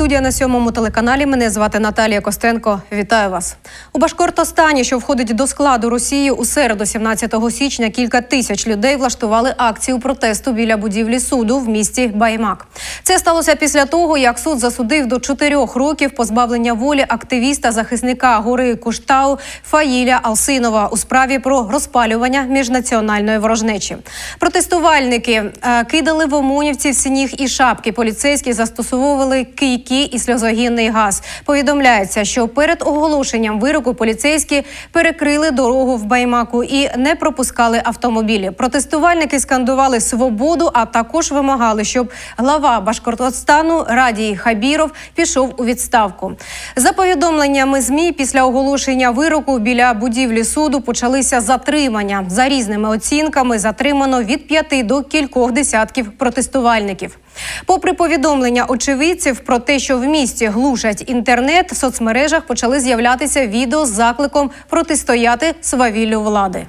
Студія на сьомому телеканалі. Мене звати Наталія Костенко. Вітаю вас у Башкортостані, що входить до складу Росії. У середу, 17 січня, кілька тисяч людей влаштували акцію протесту біля будівлі суду в місті Баймак. Це сталося після того, як суд засудив до чотирьох років позбавлення волі активіста захисника гори Куштау Фаїля Алсинова у справі про розпалювання міжнаціональної ворожнечі. Протестувальники е, кидали в омонівців сніг і шапки. Поліцейські застосовували кийки і сльозогінний газ. Повідомляється, що перед оголошенням вироку поліцейські перекрили дорогу в Баймаку і не пропускали автомобілі. Протестувальники скандували свободу, а також вимагали, щоб глава Башкортостану Радій Хабіров пішов у відставку. За повідомленнями змі, після оголошення вироку біля будівлі суду почалися затримання. За різними оцінками затримано від п'яти до кількох десятків протестувальників. Попри повідомлення очевидців про те, що в місті глушать інтернет, в соцмережах почали з'являтися відео з закликом протистояти свавіллю влади.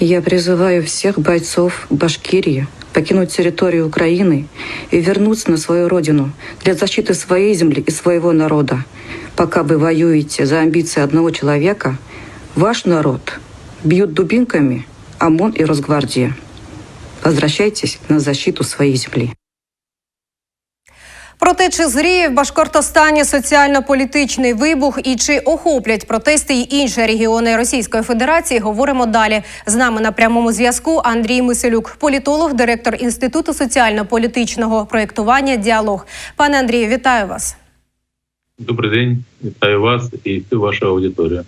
Я призываю всех бойцов Башкирии покинуть территорию Украины и вернуться на свою родину для защиты своей земли и своего народа. Пока вы воюете за амбиции одного человека, ваш народ бьют дубинками ОМОН и Росгвардия. Возвращайтесь на защиту своей земли. Проте чи зріє в Башкортостані соціально-політичний вибух і чи охоплять протести й інші регіони Російської Федерації? Говоримо далі. З нами на прямому зв'язку Андрій Миселюк, політолог, директор інституту соціально-політичного проєктування Діалог. Пане Андрію, вітаю вас. Добрий день, вітаю вас і всю вашу аудиторію.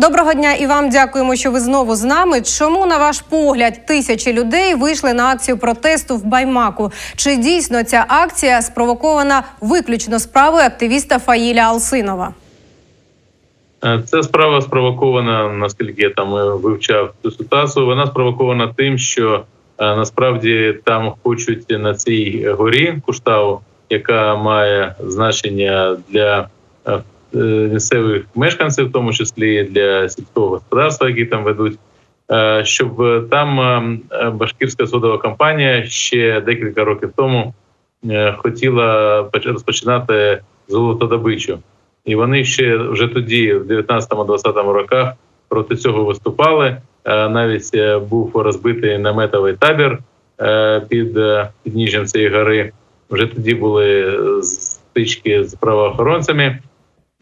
Доброго дня і вам дякуємо, що ви знову з нами. Чому, на ваш погляд, тисячі людей вийшли на акцію протесту в Баймаку? Чи дійсно ця акція спровокована виключно справою активіста Фаїля Алсинова? Е, Ця справа спровокована, наскільки я там е, вивчав цю ситуацію. Вона спровокована тим, що е, насправді там хочуть на цій горі Куштау, яка має значення для місцевих мешканців, в тому числі для сільського господарства, які там ведуть. е, Щоб е, там е, башкірська судова компанія ще декілька років тому е, хотіла поч- розпочинати золотодобичу. І вони ще вже тоді, в 19-20 роках, проти цього виступали. Е, Навіть е, був розбитий наметовий табір е, під е, підніжжям цієї гори. Вже тоді були е, стички з правоохоронцями,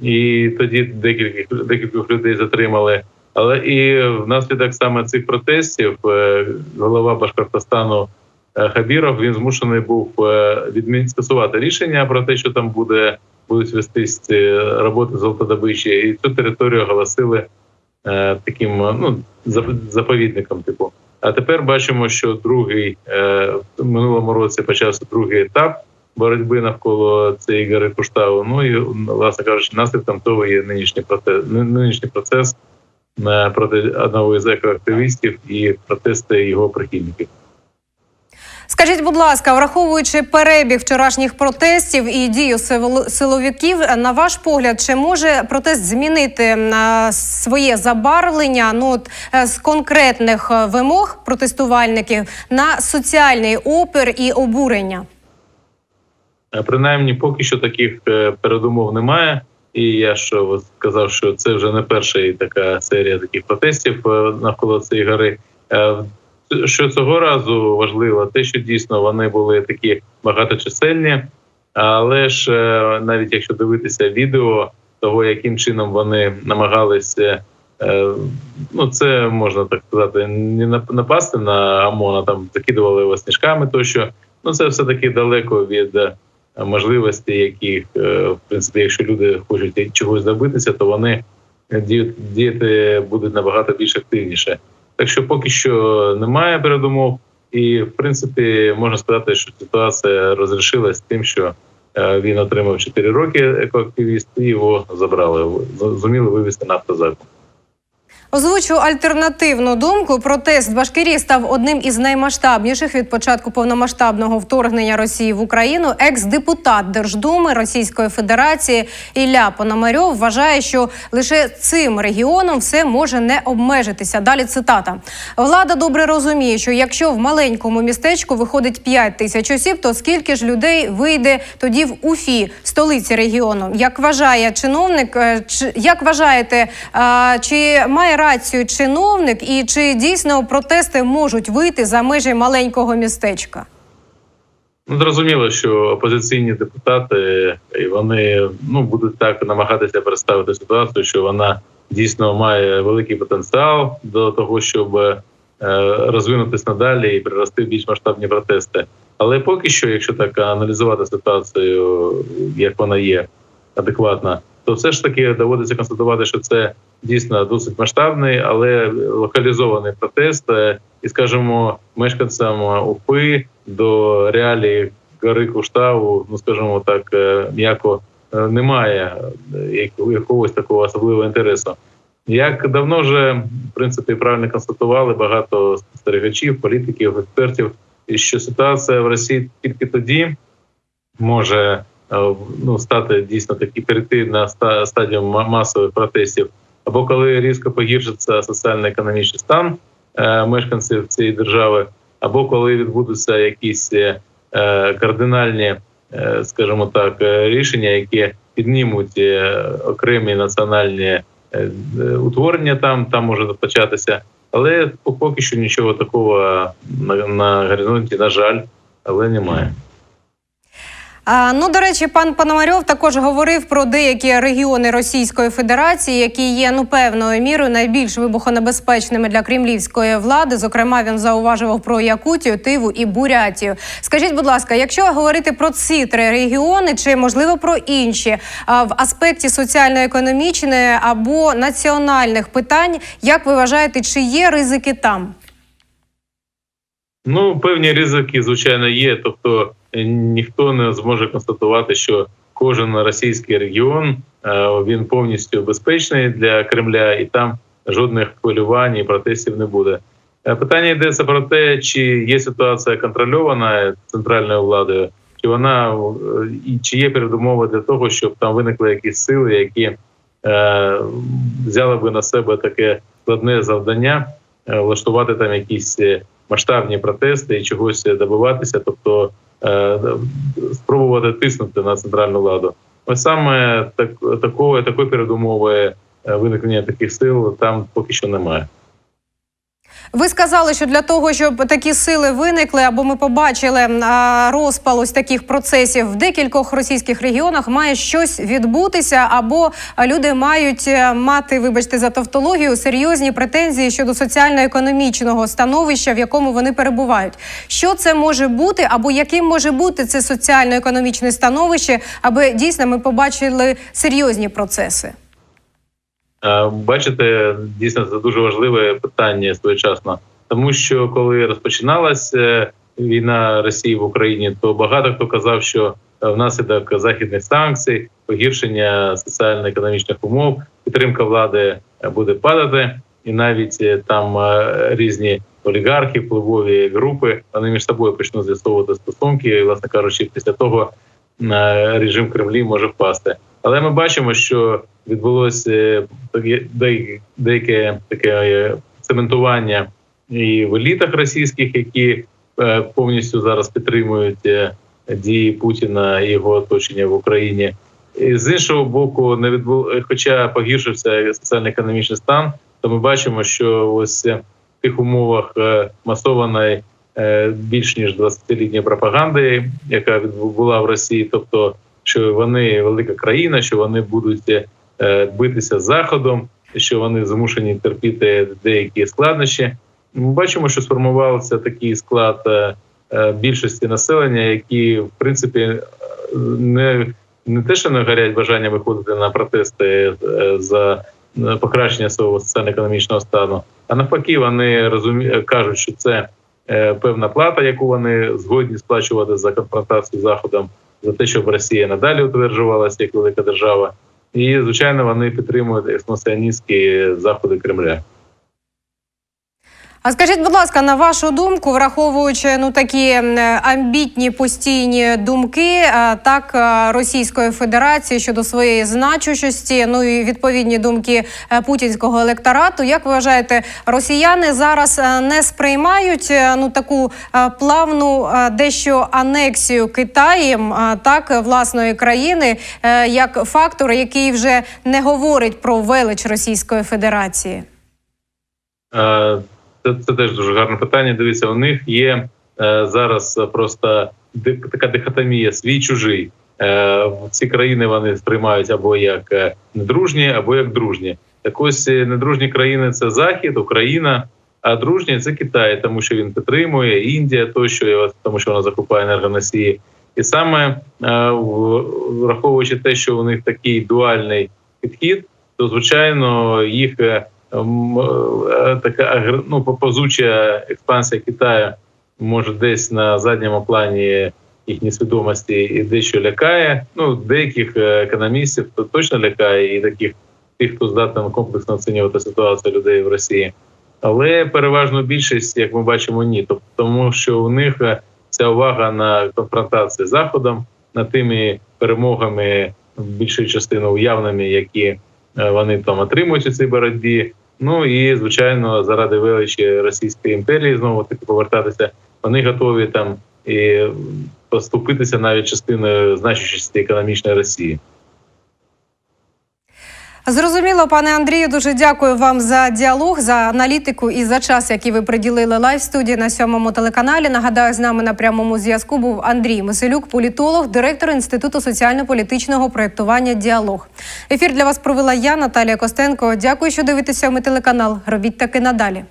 і тоді декілька декількох людей затримали. Але і внаслідок саме цих протестів е, голова Башкортостану е, Хабіров він змушений був е, відмін скасувати рішення про те, що там буде будуть вестись роботи золотодобичі, і цю територію оголосили таким ну зап- заповідником. Типу, а тепер бачимо, що другий в минулому році почався другий етап боротьби навколо цієї гори Куштаву. Ну і власне кажучи, наслідком того є нинішній процес, нинішній процес е, проти одного із екоактивістів і протести його прихильників. Скажіть, будь ласка, враховуючи перебіг вчорашніх протестів і дію силовиків, на ваш погляд, чи може протест змінити е, своє забарвлення ну, от, е, з конкретних вимог протестувальників на соціальний опір і обурення? Е, Принаймні, поки що таких е, передумов немає. І я що сказав, що це вже не перша така серія таких протестів е, навколо цієї гори. Що цього разу важливо, те, що дійсно вони були такі багаточисельні, але ж навіть якщо дивитися відео того, яким чином вони намагалися, ну це можна так сказати, не напасти на ОМОНа, там закидували його сніжками тощо. Ну це все таки далеко від можливості, яких е, в принципі, якщо люди хочуть чогось добитися, то вони діяти, будуть набагато більш активніше. Так що поки що немає передумов, і в принципі можна сказати, що ситуація розрішилась тим, що е, він отримав 4 роки екоактивіст, і його забрали. Зуміли вивезти на автозаку. Озвучу альтернативну думку. Протест Башкирії став одним із наймасштабніших від початку повномасштабного вторгнення Росії в Україну. Екс-депутат Держдуми Російської Федерації Ілля Пономарьов вважає, що лише цим регіоном все може не обмежитися. Далі цитата: влада добре розуміє, що якщо в маленькому містечку виходить 5 тисяч осіб, то скільки ж людей вийде тоді в Уфі, столиці регіону? Як вважає чиновник, е, як вважаєте, чи має рацію чиновник, і чи дійсно протести можуть вийти за межі маленького містечка? Ну, зрозуміло, що опозиційні депутати вони ну будуть так намагатися представити ситуацію, що вона дійсно має великий потенціал до того, щоб е, розвинутись надалі і прирости більш масштабні протести. Але поки що, якщо так аналізувати ситуацію, як вона є адекватна, то все ж таки доводиться констатувати, що це дійсно досить масштабний, але локалізований протест. Е, І скажімо, мешканцям УПИ до реалії гори Куштаву, ну скажімо так, е, м'яко е, немає якогось такого особливого інтересу. Як давно вже в принципі правильно констатували багато спостерігачів, політиків, експертів, що ситуація в Росії тільки тоді може ну стати дійсно таки перейти на ста- стадію масових протестів, або коли різко погіршиться соціально-економічний стан е, мешканців цієї держави, або коли відбудуться якісь е, е, кардинальні, скажімо так, рішення, які піднімуть окремі національні утворення, там там може початися. Але поки що нічого такого на, на горизонті, на жаль, але немає. Ну, до речі, пан Пономарьов також говорив про деякі регіони Російської Федерації, які є ну певною мірою найбільш вибухонебезпечними для кремлівської влади. Зокрема, він зауважував про Якутію, Тиву і Бурятію. Скажіть, будь ласка, якщо говорити про ці три регіони, чи можливо про інші в аспекті соціально-економічної або національних питань, як ви вважаєте, чи є ризики там? Ну, певні ризики, звичайно, є. Тобто ніхто не зможе констатувати, що кожен російський регіон е, він повністю безпечний для Кремля, і там жодних хвилювань і протестів не буде. Е, Питання йдеться про те, чи є ситуація контрольована центральною владою, чи вона е, і чи є передумови для того, щоб там виникли якісь сили, які е, взяли би на себе таке складне завдання е, влаштувати там якісь е, масштабні протести і чогось добиватися, тобто е, спробувати тиснути на центральну владу. Ось саме так такої такої передумови е, виникнення таких сил там поки що немає. Ви сказали, що для того, щоб такі сили виникли, або ми побачили розпал ось таких процесів в декількох російських регіонах, має щось відбутися, або люди мають е, мати, вибачте, за тавтологію, серйозні претензії щодо соціально-економічного становища, в якому вони перебувають. Що це може бути, або яким може бути це соціально-економічне становище, аби дійсно ми побачили серйозні процеси? Е, Бачите, дійсно це дуже важливе питання своєчасно, тому що коли розпочиналася війна Росії в Україні, то багато хто казав, що е, внаслідок західних санкцій, погіршення соціально-економічних умов, підтримка влади е, буде падати, і навіть е, там е, різні олігархи, впливові групи вони між собою почнуть з'ясовувати стосунки, і, власне кажучи, після того е, режим Кремлі може впасти. Але ми бачимо, що відбулося таке- деяке, таке е, цементування і в елітах російських, які е, повністю зараз підтримують е, дії Путіна і його оточення в Україні. І з іншого боку, не відбул... хоча погіршився соціально-економічний стан, то ми бачимо, що ось е, в тих умовах е, масованої е, більш ніж 20-літньої пропаганди, яка відбу- була в Росії, тобто що вони велика країна, що вони будуть е, битися з заходом, що вони змушені терпіти деякі складнощі. Ми бачимо, що сформувався такий склад е, е, більшості населення, які в принципі е, не, не те, що не горять бажання виходити на протести е, за е, покращення свого соціально-економічного стану, а навпаки, вони розумі... кажуть, що це е, певна плата, яку вони згодні сплачувати за конфронтацію з заходом за те, щоб Росія надалі утверджувалася як велика держава, і звичайно вони підтримують експансіоністські заходи Кремля. А скажіть, будь ласка, на вашу думку, враховуючи ну такі амбітні постійні думки, е, так е, Російської Федерації щодо своєї значущості, ну і відповідні думки е, путінського електорату, як ви вважаєте, росіяни зараз не сприймають ну таку плавну дещо анексію Китаєм, так власної країни, як фактор, який вже не говорить про велич Російської Федерації? Е, Це, це теж дуже гарне питання. Дивіться, у них є е, зараз просто така дихотомія свій чужий. Е, ці країни вони сприймають або як е, недружні, або як дружні. Так ось е, недружні країни це Захід, Україна, а дружні це Китай, тому що він підтримує Індія, тощо, тому що вона закупає енергоносії. І саме е, враховуючи те, що у них такий дуальний підхід, то звичайно їх така агр- ну, повзуча експансія Китаю може десь на задньому плані їхній свідомості і дещо лякає. Ну, деяких е, економістів то точно лякає, і таких тих, хто здатен комплексно оцінювати ситуацію людей в Росії. Але переважно більшість, як ми бачимо, ні. Тобто, тому що у них е, ця увага на конфронтацію з Заходом, над тими перемогами більшою частиною уявними, які е, вони там отримують у цій боротьбі. Ну і звичайно, заради величі Російської імперії знову таки повертатися. Вони готові там і поступитися навіть частиною значущості економічної Росії. Зрозуміло, пане Андрію, дуже дякую вам за діалог, за аналітику і за час, який ви приділили лайв студії на сьомому телеканалі. Нагадаю, з нами на прямому зв'язку був Андрій Миселюк, політолог, директор інституту соціально-політичного проєктування Діалог. Ефір для вас провела я, Наталія Костенко. Дякую, що дивитеся сьомий телеканал. Робіть таки надалі.